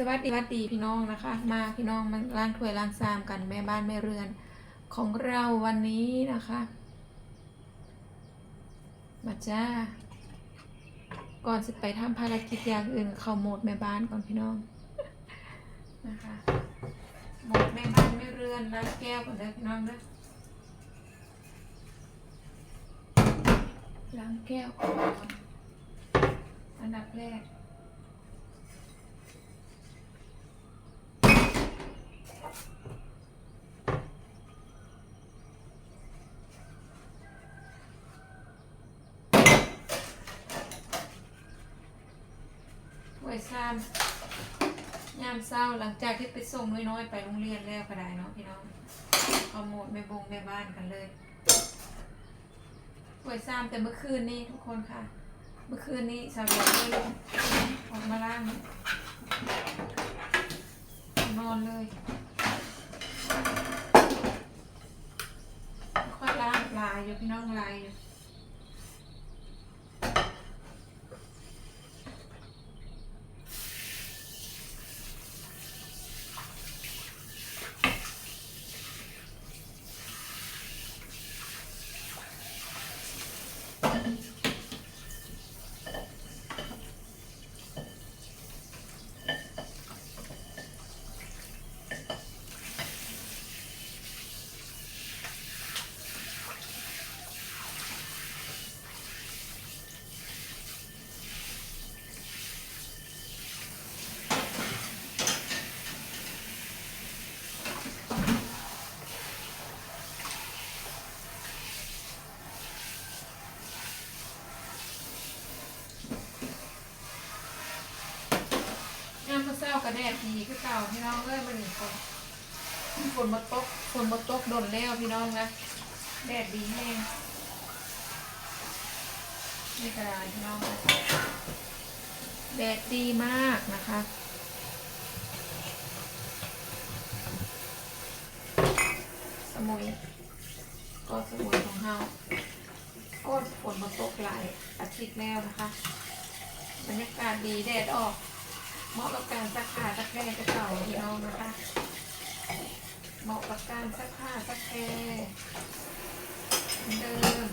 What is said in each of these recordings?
สวัสดีสวัสดีพี่น้องนะคะ มาพี่น้องมาล้างถ้วยล้างชามกันแม่บ้านแม่เรือนของเราวันนี้นะคะ มาจ้า ก่อนจะไปทำภารกิจอย่างอื่นเข้าโหมดแม่บ้านก่อนพี่น้องนะคะโหมดแม่บ้านแม่เรือนล้างแก้วก่อนเด้อพี่น้องเด้อล้างแก้วก่อนอันดับแรก ถ้วยามเศร้าหลังจากที่ไปส่งน้อยๆไปโรงเรียนแล้วก็ได้เนาะพี่น้องเอาหมดแม่บงแม่บ้านกันเลยถ้วยซ้ำแต่เมื่อคืนนี้ทุกคนค่ะ เมื่อคืนนี้สาวเดียวเลยออกมาล่างนอนเลยค่อยล้างลายอยู่พี่น้องลายอยู่ย กระแดดดีคือเก่าพี่น้องเอ้ยมันนี่ฝนฝนมาตกฝนมาตกโดนแล้วพี่น้องนะแดดดีแห้งนี่กระดาษพี่น้องนะแดดดีมากนะคะสมุยก็สมุยของเฮาก็ฝนมาตกหลายอาทิตย์แล้วนะคะ บรรยากาศดีแดดออก เหมาะกับการซักผ้าซักแพรกระเก่าพี่น้องนะคะ เหมาะกับการซักผ้าซักแพร่เหมือนเดิม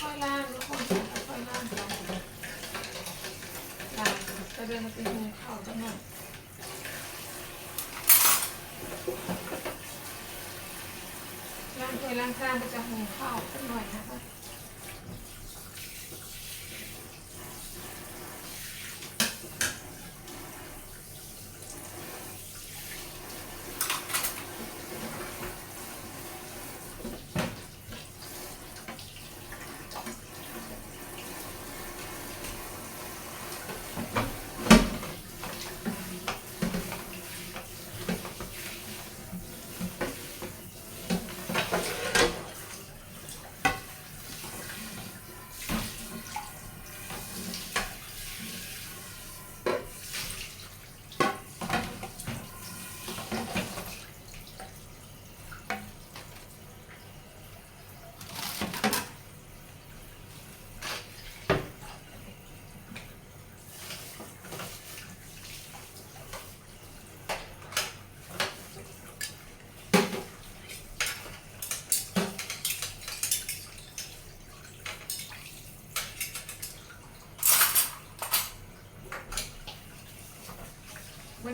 ค่อยๆล่างทุกคนค่อยๆล่างกันล่างจะ เดินมาเป็นหูเข่าจังหน่อยล่างถ้วยล่างข้างมันจะหูเข่าสักหน่อยนะคะ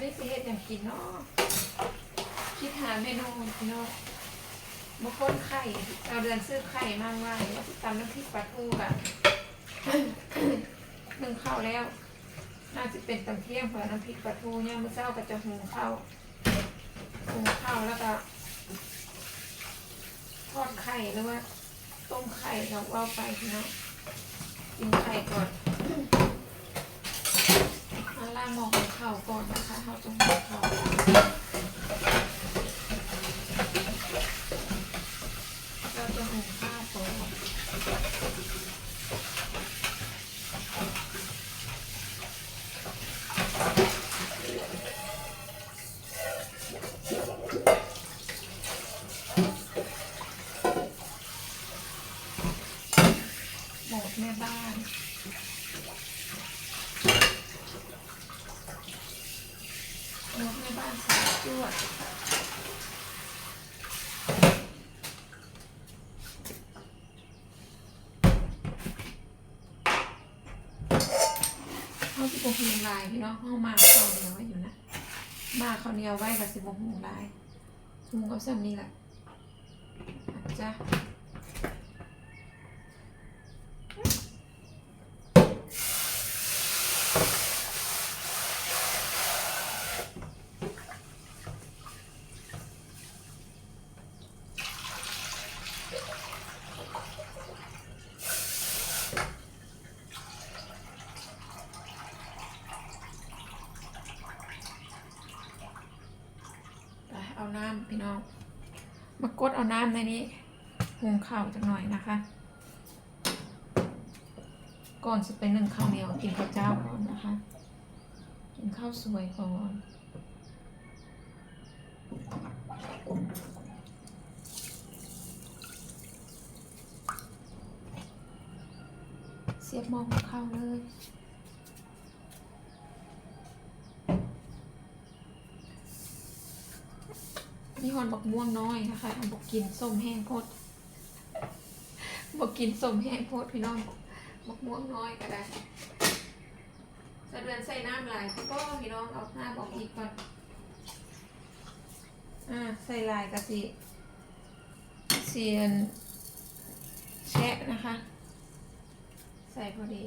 วันนี้สิเฮ็ดอย่างกินเนาะคิดหาเมนูพี่น้องบางคนไข่เราเดือนซื้อไข่มาไว้ว่าตำน้ำพริกปลาทูกะนึ่งข้าวแล้ว น่าจะเป็นตำเที่ยงเพราะน้ำพริกปลาทูเนี่ยามมื้อเช้าก็จะหุงข้าวหุงข้าวแล้วก็ทอดไข่หรือว่าต้มไข่เราเอาไปพี่น้องกินไข่ก่อน ล่างมองหัวเข่าก่อนนะคะเราตรงหัวเข่าจะหุงข้าวก่อนหมดแม่บ้านหมดแม่บ้าน สายจวดเขาสิบหุงลายพี่น้องเขามาข้าวเหนียวไว้อยู่นะ มาข้าวเหนียวไว้กับสิบหุงลายหุงกับซ้ำนี่แหละจ้ะานพี่น้อง มากดเอาน้ำในนี้หุงข้าวจักหน่อยนะคะ ก่อนจะไปนึ่งข้าวเหนียวกินข้าวเจ้าก่อนนะคะ กินข้าวสวยก่อนเสียบหม้อหุงข้าวเลย นี่หอนบักม่วงน้อยนะคะบอกกินส้มแห้งโพดบอกกินส้มแห้งโพดพี่น้องบักม่วงน้อยก็ได้สะเดือนใส่น้ำลายพี่ก็พี่น้องเอาหน้าบอกอีกก่อนอ่าใส่ลายกะสิเสียนแชะนะคะ ใส่พอดี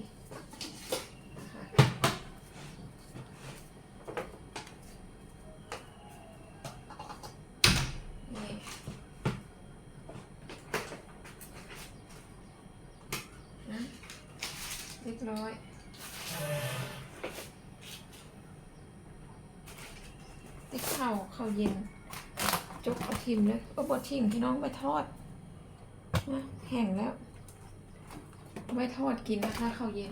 บร้อยติ๊กข้าวข้าวเย็นจกเอาทิมเลยก็บดทิมพี่น้องไปทอดนะแห้งแล้วเอาไว้ทอดกินนะคะข้าวเย็น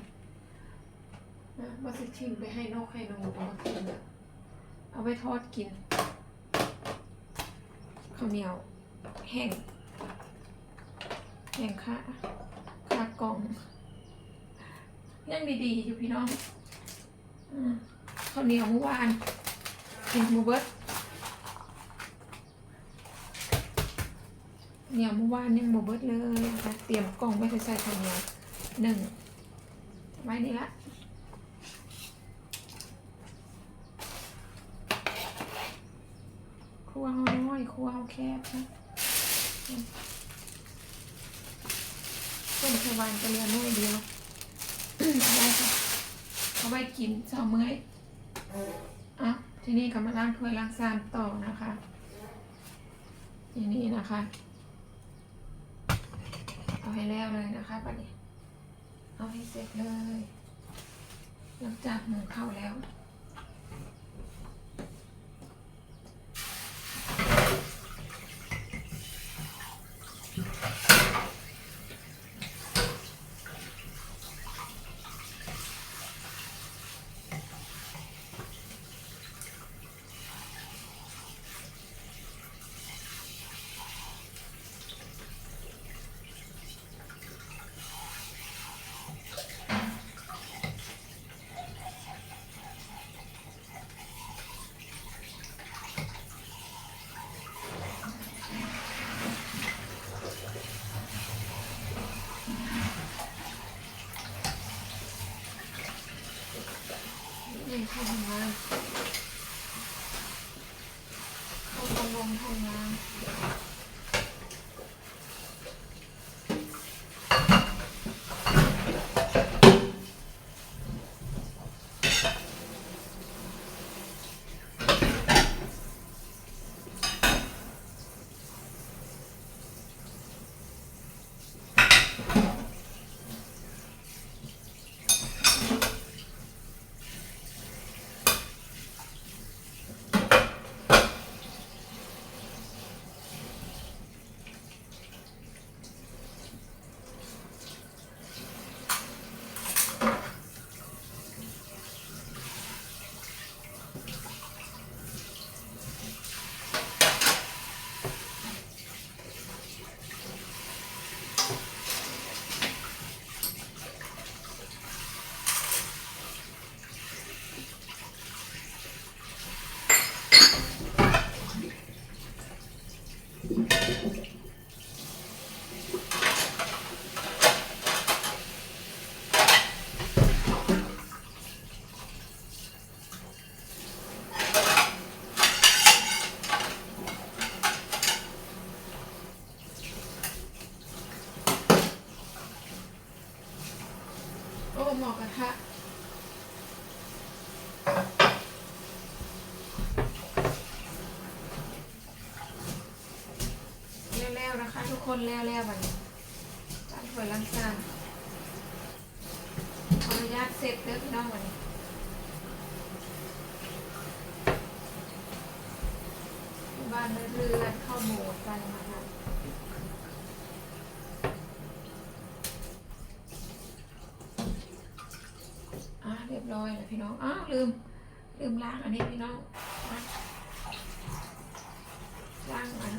นะว่าสิทิมไปให้นกให้นงเอามากินอเอาไว้ทอดกินข้าวเหนียว แห้งแห้งค่ะค่ะกล่อง ยังดีๆอยู่พี่น้องข้าวเหนียวเมื่อวานกินมูเบิร์ตเหนียวเมื่อวานยังมูเบิร์ตเลยนะคะเตรียมกล่องไว้ใส่ข้าวเหนียวหนึ่งไว้นี่ละครัวเฮาน้อยครัวเฮาแคบนะต้นชาวานก็เหลือน้อยเดียว ได้ค่ะเอาไว้กินสองมื้ออะทีนี้ก็มาล้างถ้วยล้างซานต่อนะคะ ทีนี้นะคะ เอาให้แล้วเลยนะคะบัดนี้ เอาให้เสร็จเลย หลังจากหุงข้าแล้ว หม้อกระทะแล้วๆนะคะทุกคนแล้วๆบัดนี้ตั้งถ้วยล้างจานขออนุญาตเสร็จเด้อพี่น้องวันนี้บ้านเรือนเข้าโหมดกันนะคะเรียบร้อยแล้ว พี่น้องอ้าวลืม ลืมล้างอันนี้พี่น้องล้างอัน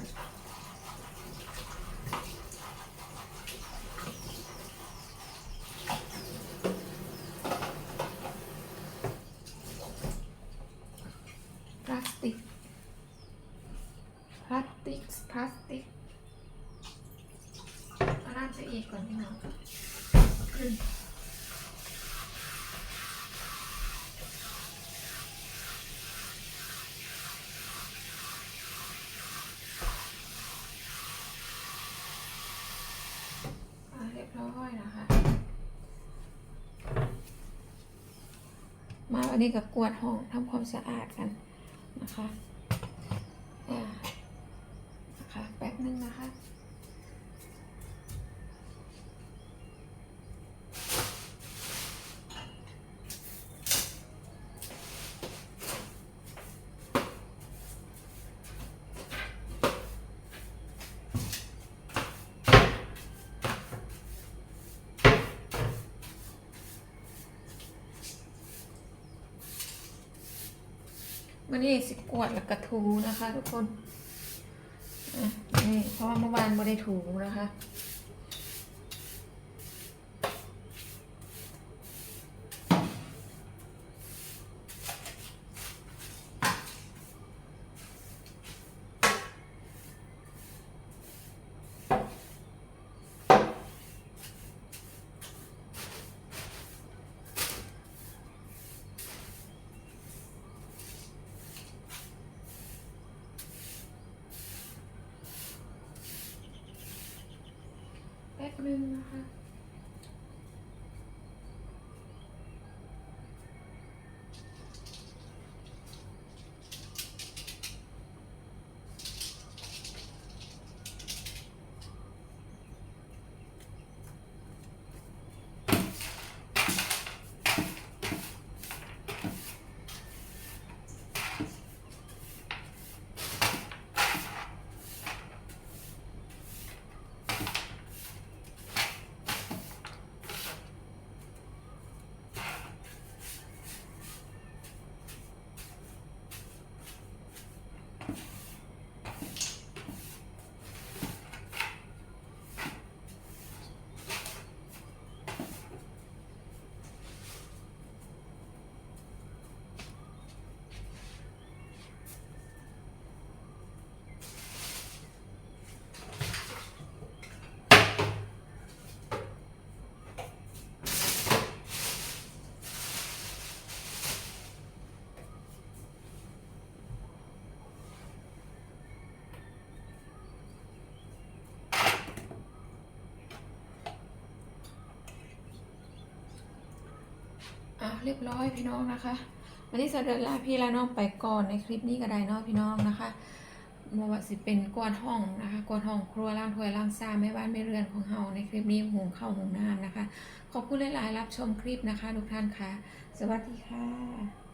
พลาสติก พลาสติก พลาสติกเอาน้ำจะอีกก่อนพี่น้องอืมอะเรียบร้อยนะคะ มาวันนี้กับกวาดห้องทำความสะอาดกันนะคะแป๊บนึงนะคะ วันนี้สิกวดแล้วกระถูนะคะ ทุกคนอะนี่เพราะว่าเมื่อวานไม่ได้ถูนะคะ แป๊ อะเรียบร้อยพี่น้องนะคะ วันนี้เสด็จลาพี่ลาน้องไปก่อนในคลิปนี้ก็ได้เนาะพี่น้องนะคะมว่าสิเป็นกวาดห้องนะคะกวาดห้องครัวล้างถ้วยล้างซ่าแม่บ้านแม่เรือนของเฮาในคลิปนี้หุงข้าวหุงน้ำนะคะ ขอบคุณหลายๆรับชมคลิปนะคะ ทุกท่านค่ะ สวัสดีค่ะ